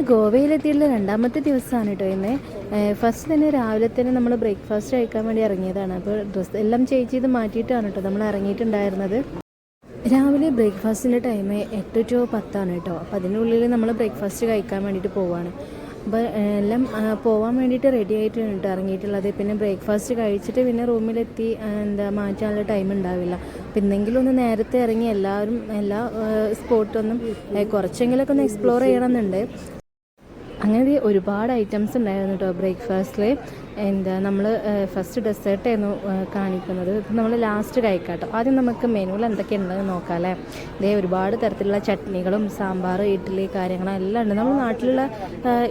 അങ്ങനെ ഗോവയിലെത്തിയിട്ടുള്ള രണ്ടാമത്തെ ദിവസമാണ് കേട്ടോ ഇന്ന്. ഫസ്റ്റ് തന്നെ രാവിലെ തന്നെ നമ്മൾ ബ്രേക്ക്ഫാസ്റ്റ് കഴിക്കാൻ വേണ്ടി ഇറങ്ങിയതാണ്. അപ്പോൾ ഡ്രസ്സ് എല്ലാം ചേഞ്ച് ചെയ്ത് മാറ്റിയിട്ടാണ് കേട്ടോ നമ്മൾ ഇറങ്ങിയിട്ടുണ്ടായിരുന്നത്. രാവിലെ ബ്രേക്ക്ഫാസ്റ്റിന്റെ ടൈം എട്ട് ടു പത്താണ് കേട്ടോ. അപ്പോൾ അതിനുള്ളിൽ നമ്മൾ ബ്രേക്ക്ഫാസ്റ്റ് കഴിക്കാൻ വേണ്ടിയിട്ട് പോവാണ്. അപ്പോൾ എല്ലാം പോകാൻ വേണ്ടിയിട്ട് റെഡി ആയിട്ടാണ് കേട്ടോ ഇറങ്ങിയിട്ടുള്ളത്. പിന്നെ ബ്രേക്ക്ഫാസ്റ്റ് കഴിച്ചിട്ട് പിന്നെ റൂമിലെത്തി എന്താ മാറ്റാനുള്ള ടൈം ഉണ്ടാവില്ല. അപ്പം എന്തെങ്കിലും ഒന്ന് നേരത്തെ ഇറങ്ങി എല്ലാവരും എല്ലാ സ്പോട്ടൊന്നും കുറച്ചെങ്കിലൊക്കെ ഒന്ന് എക്സ്പ്ലോർ ചെയ്യണമെന്നുണ്ട്. അങ്ങനെ ഒരുപാട് ഐറ്റംസ് ഉണ്ടായിരുന്നു കേട്ടോ ബ്രേക്ക്ഫാസ്റ്റിൽ എന്താ നമ്മൾ ഫസ്റ്റ് ഡെസേർട്ടായിരുന്നു കാണിക്കുന്നത്. ഇപ്പം നമ്മൾ ലാസ്റ്റ് കഴിക്കാട്ടോ ആദ്യം നമുക്ക് മെനുവിൽ എന്തൊക്കെയുണ്ടെന്ന് നോക്കാം അല്ലേ? ഇതേ ഒരുപാട് തരത്തിലുള്ള ചട്നികളും സാമ്പാർ ഇഡ്ഡലി കാര്യങ്ങളും എല്ലാം ഉണ്ട്. നമ്മൾ നാട്ടിലുള്ള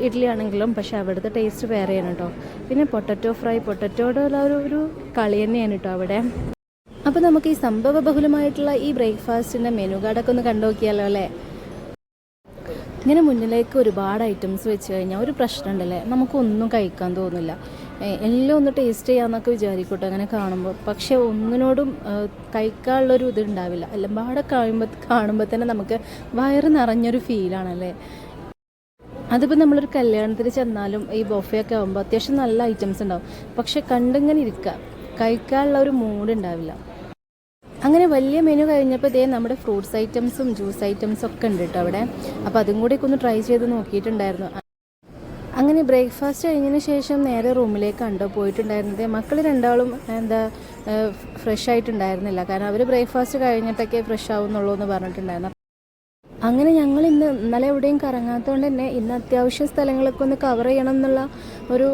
ഇഡ്ഡലി ആണെങ്കിലും പക്ഷേ അവിടുത്തെ ടേസ്റ്റ് വേറെയാണ് കേട്ടോ പിന്നെ പൊട്ടറ്റോ ഫ്രൈ പൊട്ടറ്റോയുടെ ഒരു ഒരു കളി തന്നെയാണ് കേട്ടോ അവിടെ. അപ്പോൾ നമുക്ക് ഈ സംഭവ ബഹുലമായിട്ടുള്ള ഈ ബ്രേക്ക്ഫാസ്റ്റിന്റെ മെനു കാർഡൊക്കെ ഒന്ന് കണ്ടു നോക്കിയാലോ അല്ലേ? ഇങ്ങനെ മുന്നിലേക്ക് ഒരുപാട് ഐറ്റംസ് വെച്ച് കഴിഞ്ഞാൽ ഒരു പ്രശ്നമുണ്ടല്ലേ? നമുക്കൊന്നും കഴിക്കാൻ തോന്നില്ല. എല്ലാം ഒന്ന് ടേസ്റ്റ് ചെയ്യാമെന്നൊക്കെ വിചാരിക്കട്ടെ അങ്ങനെ കാണുമ്പോൾ പക്ഷെ ഒന്നിനോടും കഴിക്കാനുള്ളൊരു ഇത് ഉണ്ടാവില്ല. എല്ലാം പാടെ കാണുമ്പോൾ കാണുമ്പോൾ തന്നെ നമുക്ക് വയറ് നിറഞ്ഞൊരു ഫീലാണല്ലേ അതിപ്പോൾ നമ്മളൊരു കല്യാണത്തിന് ചെന്നാലും ഈ ബൊഫയൊക്കെ ആകുമ്പോൾ അത്യാവശ്യം നല്ല ഐറ്റംസ് ഉണ്ടാവും. പക്ഷെ കണ്ടിങ്ങനെ ഇരിക്കുക കഴിക്കാനുള്ള ഒരു മൂഡ് ഉണ്ടാവില്ല. അങ്ങനെ വലിയ മെനു കഴിഞ്ഞപ്പോൾ ഇതേ നമ്മുടെ ഫ്രൂട്ട്സ് ഐറ്റംസും ജ്യൂസ് ഐറ്റംസും ഒക്കെ ഉണ്ട് കേട്ടോ അവിടെ. അപ്പോൾ അതും കൂടി ഒന്ന് ട്രൈ ചെയ്ത് നോക്കിയിട്ടുണ്ടായിരുന്നു. അങ്ങനെ ബ്രേക്ക്ഫാസ്റ്റ് കഴിഞ്ഞതിന് ശേഷം നേരെ റൂമിലേക്ക് കണ്ടോ പോയിട്ടുണ്ടായിരുന്നത് മക്കൾ രണ്ടാളും എന്താ ഫ്രഷ് ആയിട്ടുണ്ടായിരുന്നില്ല. കാരണം അവർ ബ്രേക്ക്ഫാസ്റ്റ് കഴിഞ്ഞിട്ടൊക്കെ ഫ്രഷ് ആവുന്നുള്ളൂ എന്ന് പറഞ്ഞിട്ടുണ്ടായിരുന്നു. അങ്ങനെ ഞങ്ങൾ ഇന്ന് ഇന്നലെ എവിടെയും കറങ്ങാത്തതുകൊണ്ട് തന്നെ ഇന്ന് അത്യാവശ്യം സ്ഥലങ്ങളൊക്കെ ഒന്ന് കവർ ചെയ്യണം എന്നുള്ള ഒരു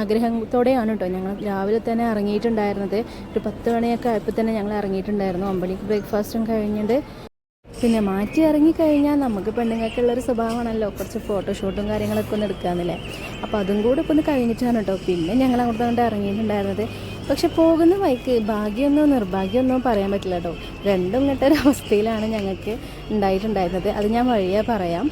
ആഗ്രഹത്തോടെയാണ് കേട്ടോ ഞങ്ങൾ രാവിലെ തന്നെ ഇറങ്ങിയിട്ടുണ്ടായിരുന്നത്. ഒരു പത്ത് മണിയൊക്കെ ആയപ്പോൾ തന്നെ ഞങ്ങൾ ഇറങ്ങിയിട്ടുണ്ടായിരുന്നു. ഒമ്പണിക്ക് ബ്രേക്ക്ഫാസ്റ്റും കഴിഞ്ഞിട്ട് പിന്നെ മാറ്റി ഇറങ്ങിക്കഴിഞ്ഞാൽ നമുക്ക് പെണ്ണുങ്ങൾക്കുള്ളൊരു സ്വഭാവമാണല്ലോ. കുറച്ച് ഫോട്ടോഷൂട്ടും കാര്യങ്ങളൊക്കെ ഒന്ന് എടുക്കാമെന്നില്ലേ അപ്പോൾ അതും കൂടെ ഇപ്പോൾ ഒന്ന് കഴിഞ്ഞിട്ടാണ് കേട്ടോ പിന്നെ ഞങ്ങൾ അങ്ങോട്ട് കൊണ്ട് ഇറങ്ങിയിട്ടുണ്ടായിരുന്നത്. പക്ഷെ പോകുന്ന വഴിക്ക് ഭാഗ്യമൊന്നോ നിർഭാഗ്യമൊന്നോ പറയാൻ പറ്റില്ല കേട്ടോ. രണ്ടും കെട്ടൊരവസ്ഥയിലാണ് ഞങ്ങൾക്ക് ഉണ്ടായിട്ടുണ്ടായിരുന്നത്. അത് ഞാൻ വഴിയേ പറയാം.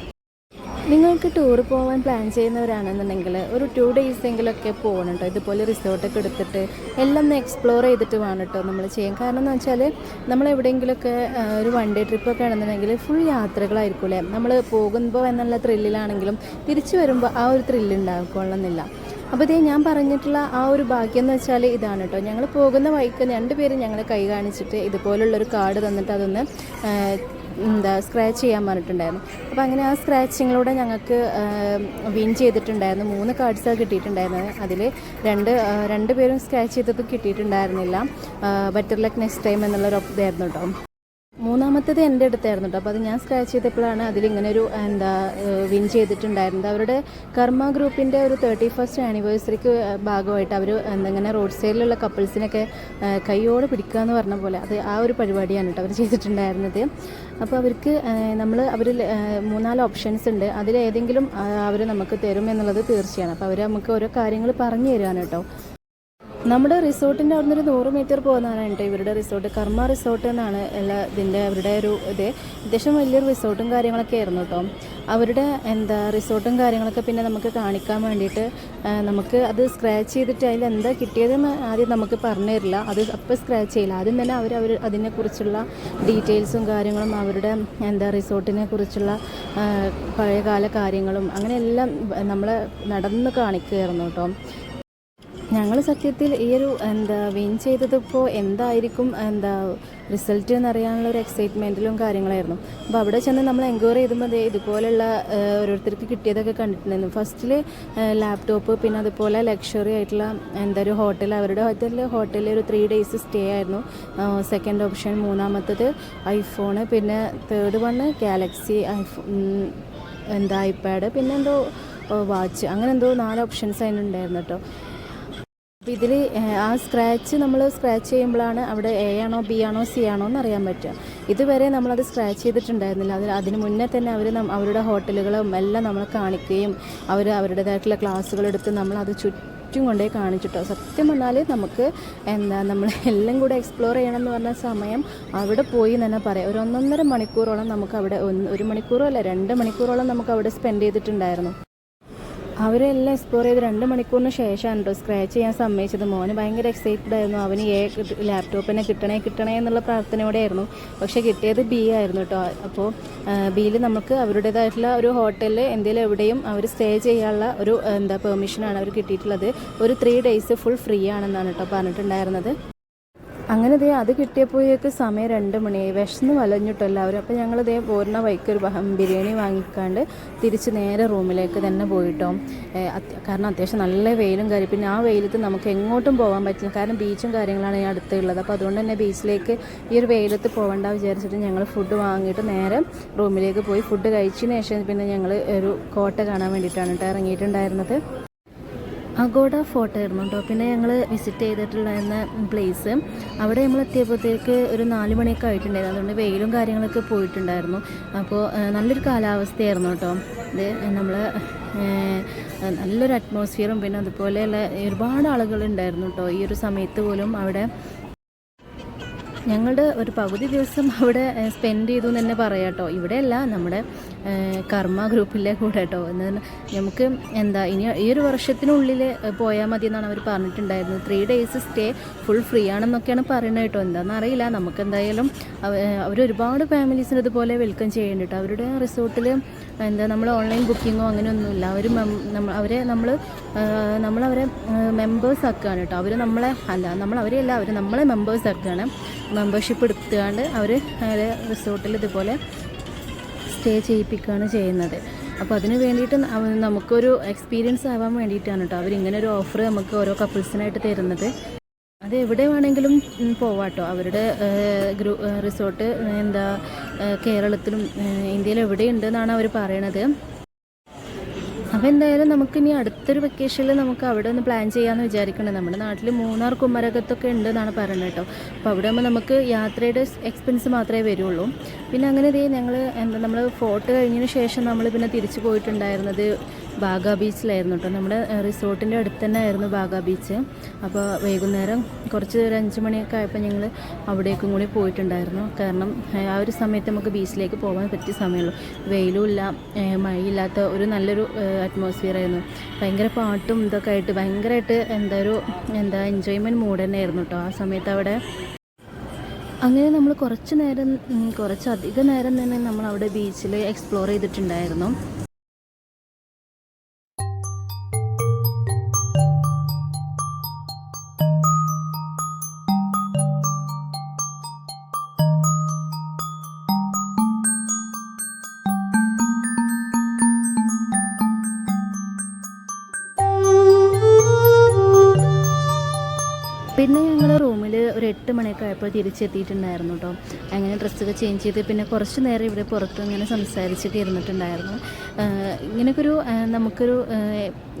നിങ്ങൾക്ക് ടൂർ പോകാൻ പ്ലാൻ ചെയ്യുന്നവരാണെന്നുണ്ടെങ്കിൽ ഒരു ടു ഡേയ്സ് എങ്കിലൊക്കെ പോകണം കേട്ടോ. ഇതുപോലെ റിസോർട്ടൊക്കെ എടുത്തിട്ട് എല്ലാം ഒന്ന് എക്സ്പ്ലോർ ചെയ്തിട്ട് വേണം കേട്ടോ നമ്മൾ ചെയ്യാൻ. കാരണം എന്ന് വെച്ചാൽ നമ്മൾ എവിടെയെങ്കിലുമൊക്കെ ഒരു വൺ ഡേ ട്രിപ്പൊക്കെ ആണെന്നുണ്ടെങ്കിൽ ഫുൾ യാത്രകളായിരിക്കും അല്ലേ? നമ്മൾ പോകുമ്പോൾ എന്നുള്ള ത്രില്ലിലാണെങ്കിലും തിരിച്ചു വരുമ്പോൾ ആ ഒരു ത്രില്ല് ഉണ്ടാകൊള്ളുന്നില്ല അപ്പോൾ ഇതേ ഞാൻ പറഞ്ഞിട്ടുള്ള ആ ഒരു ഭാഗ്യം എന്ന് വെച്ചാൽ ഇതാണ് കേട്ടോ ഞങ്ങൾ പോകുന്ന വഴിക്ക് രണ്ടുപേരും ഞങ്ങളെ കൈ കാണിച്ചിട്ട് ഇതുപോലുള്ളൊരു കാർഡ് തന്നിട്ട് അതൊന്ന് എന്താ സ്ക്രാച്ച് ചെയ്യാൻ പറഞ്ഞിട്ടുണ്ടായിരുന്നു. അപ്പോൾ അങ്ങനെ ആ സ്ക്രാച്ചിങ്ങിലൂടെ ഞങ്ങൾക്ക് വിൻ ചെയ്തിട്ടുണ്ടായിരുന്നു. മൂന്ന് കാർഡ്സാണ് കിട്ടിയിട്ടുണ്ടായിരുന്നത്. അതിൽ രണ്ട് രണ്ട് പേരും സ്ക്രാച്ച് ചെയ്തപ്പോൾ കിട്ടിയിട്ടുണ്ടായിരുന്നില്ല. ബെറ്റർ ലക്ക് നെക്സ്റ്റ് ടൈം എന്നുള്ളൊരു ഇതായിരുന്നു കേട്ടോ മൂന്നാമത്തേത് എന്റെ അടുത്തായിരുന്നു കേട്ടോ. അപ്പോൾ അത് ഞാൻ സ്ക്രാച്ച് ചെയ്തപ്പോഴാണ് അതിലിങ്ങനെ ഒരു എന്താ വിൻ ചെയ്തിട്ടുണ്ടായിരുന്നത്. അവരുടെ കർമ്മ ഗ്രൂപ്പിന്റെ ഒരു തേർട്ടി ഫസ്റ്റ് ആനിവേഴ്സറിക്ക് ഭാഗമായിട്ട് അവർ എന്തെങ്ങനെ റോഡ് സൈഡിലുള്ള കപ്പിൾസിനൊക്കെ കൈയോടെ പിടിക്കുക എന്ന് പറഞ്ഞ പോലെ അത് ആ ഒരു പരിപാടിയാണ് കേട്ടോ അവർ ചെയ്തിട്ടുണ്ടായിരുന്നത്. അപ്പോൾ അവർക്ക് നമ്മൾ അവരിൽ മൂന്നാൽ ഓപ്ഷൻസ് ഉണ്ട്. അതിലേതെങ്കിലും അവർ നമുക്ക് തരും എന്നുള്ളത് തീർച്ചയാണ്. അപ്പോൾ അവർ നമുക്ക് ഓരോ കാര്യങ്ങൾ പറഞ്ഞു തരാണ് കേട്ടോ. നമ്മുടെ റിസോർട്ടിന്റെ അവിടെ ഒരു നൂറ് മീറ്റർ പോകുന്നതാണ് കേട്ടോ ഇവരുടെ റിസോർട്ട്. കർമ്മ റിസോർട്ട് എന്നാണ് എല്ലാ ഇതിന്റെ അവരുടെ ഒരു ഇത്. അത്യാവശ്യം വലിയൊരു റിസോർട്ടും കാര്യങ്ങളൊക്കെ ആയിരുന്നു കേട്ടോ. അവരുടെ എന്താ റിസോർട്ടും കാര്യങ്ങളൊക്കെ പിന്നെ നമുക്ക് കാണിക്കാൻ വേണ്ടിയിട്ട് നമുക്ക് അത് സ്ക്രാച്ച് ചെയ്തിട്ട് അതിൽ എന്താ കിട്ടിയതെന്ന് ആദ്യം നമുക്ക് പറഞ്ഞു തരില്ല. അത് അപ്പോൾ സ്ക്രാച്ച് ചെയ്യില്ല. ആദ്യം തന്നെ അവർ അവർ അതിനെക്കുറിച്ചുള്ള ഡീറ്റെയിൽസും കാര്യങ്ങളും അവരുടെ എന്താ റിസോർട്ടിനെ കുറിച്ചുള്ള പഴയകാല കാര്യങ്ങളും അങ്ങനെയെല്ലാം നമ്മളെ നടന്ന് കാണിക്കുകയായിരുന്നു കേട്ടോ. ഞങ്ങൾ സത്യത്തിൽ ഈ ഒരു എന്താ വിൻ ചെയ്തതിപ്പോൾ എന്തായിരിക്കും എന്താ റിസൾട്ട് എന്നറിയാനുള്ള ഒരു എക്സൈറ്റ്മെന്റിലും കാര്യങ്ങളായിരുന്നു. അപ്പോൾ അവിടെ ചെന്ന് നമ്മൾ എൻക്വയറി ചെയ്തുമ്പോൾ ദേ ഇതുപോലെയുള്ള ഓരോരുത്തർക്ക് കിട്ടിയതൊക്കെ കണ്ടിട്ടുണ്ടായിരുന്നു. ഫസ്റ്റിൽ ലാപ്ടോപ്പ് പിന്നെ അതുപോലെ ലക്ഷറി ആയിട്ടുള്ള എന്താ ഒരു ഹോട്ടൽ അവരുടെ ഹോട്ടലിൽ ഹോട്ടലിൽ ഒരു ത്രീ ഡേയ്സ് സ്റ്റേ ആയിരുന്നു. സെക്കൻഡ് ഓപ്ഷൻ മൂന്നാമത്തത് ഐഫോണ് പിന്നെ തേർഡ് വണ് ഗാലക്സി ഐഫോ എന്താ ഐപാഡ് പിന്നെ എന്തോ വാച്ച് അങ്ങനെ എന്തോ നാല് ഓപ്ഷൻസ് അതിനുണ്ടായിരുന്നു കേട്ടോ. അപ്പോൾ ഇതിൽ ആ സ്ക്രാച്ച് നമ്മൾ സ്ക്രാച്ച് ചെയ്യുമ്പോഴാണ് അവിടെ എ ആണോ ബി ആണോ സി ആണോ എന്ന് അറിയാൻ പറ്റുക. ഇതുവരെ നമ്മളത് സ്ക്രാച്ച് ചെയ്തിട്ടുണ്ടായിരുന്നില്ല. അതിന് അതിന് മുന്നേ തന്നെ അവർ അവരുടെ ഹോട്ടലുകളും എല്ലാം നമ്മൾ കാണിക്കുകയും അവർ അവരുടേതായിട്ടുള്ള ക്ലാസ്സുകൾ എടുത്ത് നമ്മളത് ചുറ്റും കൊണ്ടേ കാണിച്ചിട്ടോ. സത്യം പറഞ്ഞാൽ നമുക്ക് എന്താ നമ്മൾ എല്ലാം കൂടെ എക്സ്പ്ലോർ ചെയ്യണം എന്ന് പറഞ്ഞ സമയം അവിടെ പോയി തന്നെ പറയാം. ഒരു ഒന്നൊന്നര മണിക്കൂറോളം നമുക്ക് അവിടെ ഒരു മണിക്കൂറോ അല്ല രണ്ട് മണിക്കൂറോളം നമുക്ക് അവിടെ സ്പെൻഡ് ചെയ്തിട്ടുണ്ടായിരുന്നു. അവരെല്ലാം എക്സ്പ്ലോർ ചെയ്ത് രണ്ട് മണിക്കൂറിന് ശേഷമാണ് കേട്ടോ സ്ക്രാച്ച് ചെയ്യാൻ സമ്മതിച്ചത്. മോന് ഭയങ്കര എക്സൈറ്റഡ് ആയിരുന്നു. അവന് എ ലാപ്ടോപ്പിനെ കിട്ടണേ കിട്ടണേ എന്നുള്ള പ്രാർത്ഥനയോടെ ആയിരുന്നു പക്ഷേ കിട്ടിയത് ബി ആയിരുന്നു കേട്ടോ അപ്പോൾ ബിയിൽ നമുക്ക് അവരുടേതായിട്ടുള്ള ഒരു ഹോട്ടലിൽ എന്തെങ്കിലും എവിടെയും അവർ സ്റ്റേ ചെയ്യാനുള്ള ഒരു എന്താ പെർമിഷനാണ് അവർ കിട്ടിയിട്ടുള്ളത്. ഒരു ത്രീ ഡേയ്സ് ഫുൾ ഫ്രീ ആണെന്നാണ് കേട്ടോ പറഞ്ഞിട്ടുണ്ടായിരുന്നത്. അങ്ങനെ ദേ അത് കിട്ടിയപ്പോഴേക്ക് സമയം രണ്ട് മണി. വിശന്ന് വലഞ്ഞിട്ട് എല്ലാവരും അപ്പോൾ ഞങ്ങൾ ദേ പോരുന്ന വൈക്ക് ഒരു ബിരിയാണി വാങ്ങിക്കാണ്ട് തിരിച്ച് നേരെ റൂമിലേക്ക് തന്നെ പോയിട്ടോ. കാരണം അത്യാവശ്യം നല്ല വെയിലും കാര്യം പിന്നെ ആ വെയിലത്ത് നമുക്ക് എങ്ങോട്ടും പോകാൻ പറ്റില്ല. കാരണം ബീച്ചും കാര്യങ്ങളാണ് ഈ അടുത്തുള്ളത്. അപ്പോൾ അതുകൊണ്ട് തന്നെ ബീച്ചിലേക്ക് ഈ ഒരു വെയിലത്ത് പോകണ്ട വിചാരിച്ചിട്ട് ഞങ്ങൾ ഫുഡ് വാങ്ങിയിട്ട് നേരെ റൂമിലേക്ക് പോയി. ഫുഡ് കഴിച്ചതിന് ശേഷം പിന്നെ ഞങ്ങൾ ഒരു കോട്ട കാണാൻ വേണ്ടിയിട്ടാണ് കേട്ടോ ഇറങ്ങിയിട്ടുണ്ടായിരുന്നത്. അഗോഡ ഫോർട്ട് ആയിരുന്നു കേട്ടോ. പിന്നെ ഞങ്ങൾ വിസിറ്റ് ചെയ്തിട്ടുണ്ടായിരുന്ന പ്ലേസ് അവിടെ നമ്മൾ എത്തിയപ്പോഴത്തേക്ക് ഒരു നാല് മണിയൊക്കെ ആയിട്ടുണ്ടായിരുന്നു അതുകൊണ്ട് വെയിലും കാര്യങ്ങളൊക്കെ പോയിട്ടുണ്ടായിരുന്നു. അപ്പോൾ നല്ലൊരു കാലാവസ്ഥയായിരുന്നു കേട്ടോ. ഇത് നമ്മൾ നല്ലൊരു അറ്റ്മോസ്ഫിയറും പിന്നെ അതുപോലെയുള്ള ഒരുപാട് ആളുകളുണ്ടായിരുന്നു കേട്ടോ. ഈ ഒരു സമയത്ത് പോലും അവിടെ ഞങ്ങളുടെ ഒരു പകുതി ദിവസം അവിടെ സ്പെൻഡ് ചെയ്തു എന്ന് തന്നെ പറയാം കേട്ടോ. ഇവിടെയല്ല നമ്മുടെ കർമ്മ ഗ്രൂപ്പിലെ കൂടെ കേട്ടോ. എന്ന് നമുക്ക് എന്താ ഇനി ഈ ഒരു വർഷത്തിനുള്ളിൽ പോയാൽ മതി എന്നാണ് അവർ പറഞ്ഞിട്ടുണ്ടായിരുന്നത്. Three days stay full free ആണെന്നൊക്കെയാണ് പറയുന്നത് കേട്ടോ. എന്താണെന്ന് അറിയില്ല. നമുക്ക് എന്തായാലും അവർ ഒരുപാട് ഫാമിലീസിന് ഇതുപോലെ വെൽക്കം ചെയ്യുന്നുണ്ട് അവരുടെ റിസോർട്ടിൽ എന്താ നമ്മൾ ഓൺലൈൻ ബുക്കിങ്ങോ അങ്ങനെയൊന്നുമില്ല അവർ അവരെ നമ്മൾ നമ്മളവരെ മെമ്പേഴ്സ് ആക്കുകയാണ് കേട്ടോ. അവർ നമ്മളെ അല്ല നമ്മൾ അവരെയല്ല അവർ നമ്മളെ മെമ്പേഴ്സ് ആക്കുകയാണ് മെമ്പർഷിപ്പ് എടുത്തുകൊണ്ട് അവർ റിസോർട്ടിൽ ഇതുപോലെ സ്റ്റേ ചെയ്യിപ്പിക്കുകയാണ് ചെയ്യുന്നത്. അപ്പോൾ അതിന് വേണ്ടിയിട്ട് നമുക്കൊരു എക്സ്പീരിയൻസ് ആവാൻ വേണ്ടിയിട്ടാണ് കേട്ടോ അവരിങ്ങനെ ഒരു ഓഫർ നമുക്ക് ഓരോ കപ്പിൾസിനായിട്ട് തരുന്നത്. അത് എവിടെ വേണമെങ്കിലും പോവാട്ടോ. അവരുടെ ഗ്രൂ റിസോർട്ട് എന്താ കേരളത്തിലും ഇന്ത്യയിൽ ഇന്ത്യയിലും എവിടെയുണ്ട് അവർ പറയണത്. അപ്പോൾ എന്തായാലും നമുക്ക് ഇനി അടുത്തൊരു വെക്കേഷനിൽ നമുക്ക് അവിടെ ഒന്ന് പ്ലാൻ ചെയ്യാമെന്ന് വിചാരിക്കണം നമ്മുടെ നാട്ടിൽ മൂന്നാർ കുമരകത്തൊക്കെ ഉണ്ട് എന്നാണ് പറയുന്നത് കേട്ടോ. അപ്പോൾ അവിടെ ആകുമ്പോൾ നമുക്ക് യാത്രയുടെ എക്സ്പെൻസ് മാത്രമേ വരുള്ളൂ. പിന്നെ അങ്ങനെ ഇതേ ഞങ്ങൾ എന്താ നമ്മൾ ഫോട്ടോ കഴിഞ്ഞതിന് ശേഷം നമ്മൾ പിന്നെ തിരിച്ചു പോയിട്ടുണ്ടായിരുന്നത് ബാഗ ബീച്ചിലായിരുന്നു കേട്ടോ. നമ്മുടെ റിസോർട്ടിന്റെ അടുത്ത് തന്നെ ആയിരുന്നു ബാഗ ബീച്ച്. അപ്പോൾ വൈകുന്നേരം കുറച്ച് ഒരു അഞ്ച് മണിയൊക്കെ ആയപ്പോൾ ഞങ്ങൾ അവിടേക്കും കൂടി പോയിട്ടുണ്ടായിരുന്നു. കാരണം ആ ഒരു സമയത്ത് നമുക്ക് ബീച്ചിലേക്ക് പോകാൻ പറ്റിയ സമയമുള്ളൂ. വെയിലും ഇല്ല മഴയില്ലാത്ത ഒരു നല്ലൊരു അറ്റ്മോസ്ഫിയർ ആയിരുന്നു. ഭയങ്കര പാട്ടും ഇതൊക്കെ ആയിട്ട് ഭയങ്കരമായിട്ട് എന്താ ഒരു എന്താ എൻജോയ്മെന്റ് മൂഡ് തന്നെ ആയിരുന്നു കേട്ടോ ആ സമയത്ത് അവിടെ. അങ്ങനെ നമ്മൾ കുറച്ച് നേരം കുറച്ച് കുറച്ചധികം നേരം തന്നെ നമ്മൾ അവിടെ ബീച്ചിൽ എക്സ്പ്ലോർ ചെയ്തിട്ടുണ്ടായിരുന്നു. പിന്നെ ഞങ്ങൾ റൂമിൽ ഒരു എട്ട് മണിയൊക്കെ ആയപ്പോൾ തിരിച്ചെത്തിയിട്ടുണ്ടായിരുന്നു കേട്ടോ അങ്ങനെ ഡ്രസ്സൊക്കെ ചേഞ്ച് ചെയ്ത് പിന്നെ കുറച്ച് നേരം ഇവിടെ പുറത്ത് ഇങ്ങനെ സംസാരിച്ചിട്ട് ഇരുന്നിട്ടുണ്ടായിരുന്നു. ഇങ്ങനെയൊക്കെ ഒരു നമുക്കൊരു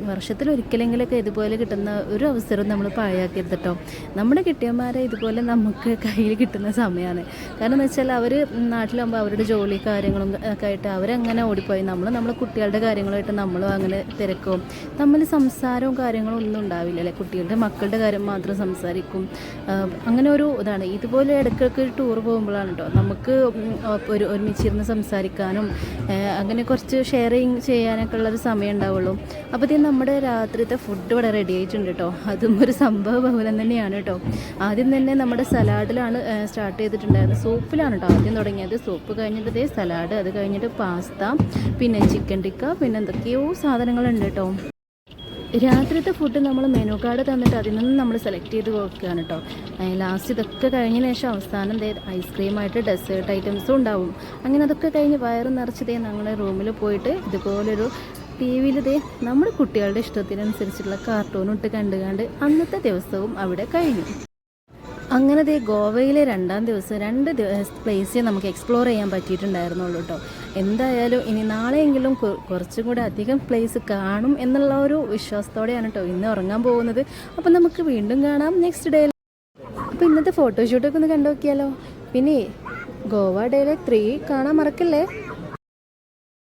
വർഷത്തിൽ ഒരിക്കലെങ്കിലൊക്കെ ഇതുപോലെ കിട്ടുന്ന ഒരു അവസരം നമ്മൾ പാഴാക്കരുത് കേട്ടോ നമ്മുടെ കിട്ടിയന്മാരെ ഇതുപോലെ നമുക്ക് കയ്യിൽ കിട്ടുന്ന സമയമാണ് കാരണം എന്ന് വെച്ചാൽ അവർ നാട്ടിലാകുമ്പോൾ അവരുടെ ജോലി കാര്യങ്ങളും ഒക്കെ ആയിട്ട് അവരങ്ങനെ ഓടിപ്പോയി. നമ്മൾ നമ്മളെ കുട്ടികളുടെ കാര്യങ്ങളുമായിട്ട് നമ്മളും അങ്ങനെ തിരക്കും. തമ്മിൽ സംസാരവും കാര്യങ്ങളും ഒന്നും ഉണ്ടാവില്ല അല്ലേ കുട്ടികളുടെ മക്കളുടെ കാര്യം മാത്രം സംസാരിക്കും ആഹ് അങ്ങനെ ഒരു ഇതാണ്. ഇതുപോലെ ഇടയ്ക്കൊക്കെ ടൂർ പോകുമ്പോഴാണ് കേട്ടോ നമുക്ക് ഒരു ഒരുമിച്ചിരുന്ന് സംസാരിക്കാനും അങ്ങനെ കുറച്ച് ഷെയറിങ് ചെയ്യാനൊക്കെ ഉള്ളൊരു സമയം ഉണ്ടാവുള്ളൂ. അപ്പോൾ ഇത് നമ്മുടെ രാത്രിത്തെ ഫുഡ് ഇവിടെ റെഡി ആയിട്ടുണ്ട് കേട്ടോ അതും ഒരു സംഭവ ബഹുലം തന്നെയാണ് കേട്ടോ ആദ്യം തന്നെ നമ്മുടെ സലാഡിലാണ് സ്റ്റാർട്ട് ചെയ്തിട്ടുണ്ടായിരുന്നത്. സൂപ്പിലാണ് കേട്ടോ ആദ്യം തുടങ്ങിയത്. സൂപ്പ് കഴിഞ്ഞിട്ട് സലാഡ് അത് കഴിഞ്ഞിട്ട് പാസ്ത പിന്നെ ചിക്കൻ ടിക്ക പിന്നെ എന്തൊക്കെയോ സാധനങ്ങളുണ്ട് കേട്ടോ രാത്രിത്തെ ഫുഡ് നമ്മൾ മെനു കാർഡ് തന്നിട്ട് അതിൽ നിന്ന് നമ്മൾ സെലക്ട് ചെയ്ത് കൊടുക്കുകയാണ് കേട്ടോ ലാസ്റ്റ് ഇതൊക്കെ കഴിഞ്ഞ ശേഷം അവസാനം ദേ ഐസ്ക്രീമായിട്ട് ഡെസേർട്ട് ഐറ്റംസും ഉണ്ടാവും. അങ്ങനെ അതൊക്കെ കഴിഞ്ഞ് വയറ് നിറച്ചതേ ഞങ്ങളുടെ റൂമിൽ പോയിട്ട് ഇതുപോലൊരു ടി വിയിൽ ദേ നമ്മുടെ കുട്ടികളുടെ ഇഷ്ടത്തിനനുസരിച്ചുള്ള കാർട്ടൂൺ ഇട്ട് കണ്ടുകാണ്ട് അന്നത്തെ ദിവസവും അവിടെ കഴിഞ്ഞു. അങ്ങനെ ദേ ഗോവയിലെ രണ്ടാം ദിവസം രണ്ട് പ്ലേസേ നമുക്ക് എക്സ്പ്ലോർ ചെയ്യാൻ പറ്റിയിട്ടുണ്ടായിരുന്നുള്ളൂ കേട്ടോ എന്തായാലും ഇനി നാളെയെങ്കിലും കുറച്ചും കൂടെ അധികം പ്ലേസ് കാണും എന്നുള്ള ഒരു വിശ്വാസത്തോടെയാണ് കേട്ടോ ഇന്ന് ഉറങ്ങാൻ പോകുന്നത്. അപ്പം നമുക്ക് വീണ്ടും കാണാം നെക്സ്റ്റ് ഡേ അപ്പോൾ ഇന്നത്തെ ഫോട്ടോഷൂട്ടൊക്കെ ഒന്ന് കണ്ടു നോക്കിയാലോ പിന്നെ ഗോവ ഡേയിലെ ത്രീ കാണാൻ മറക്കല്ലേ?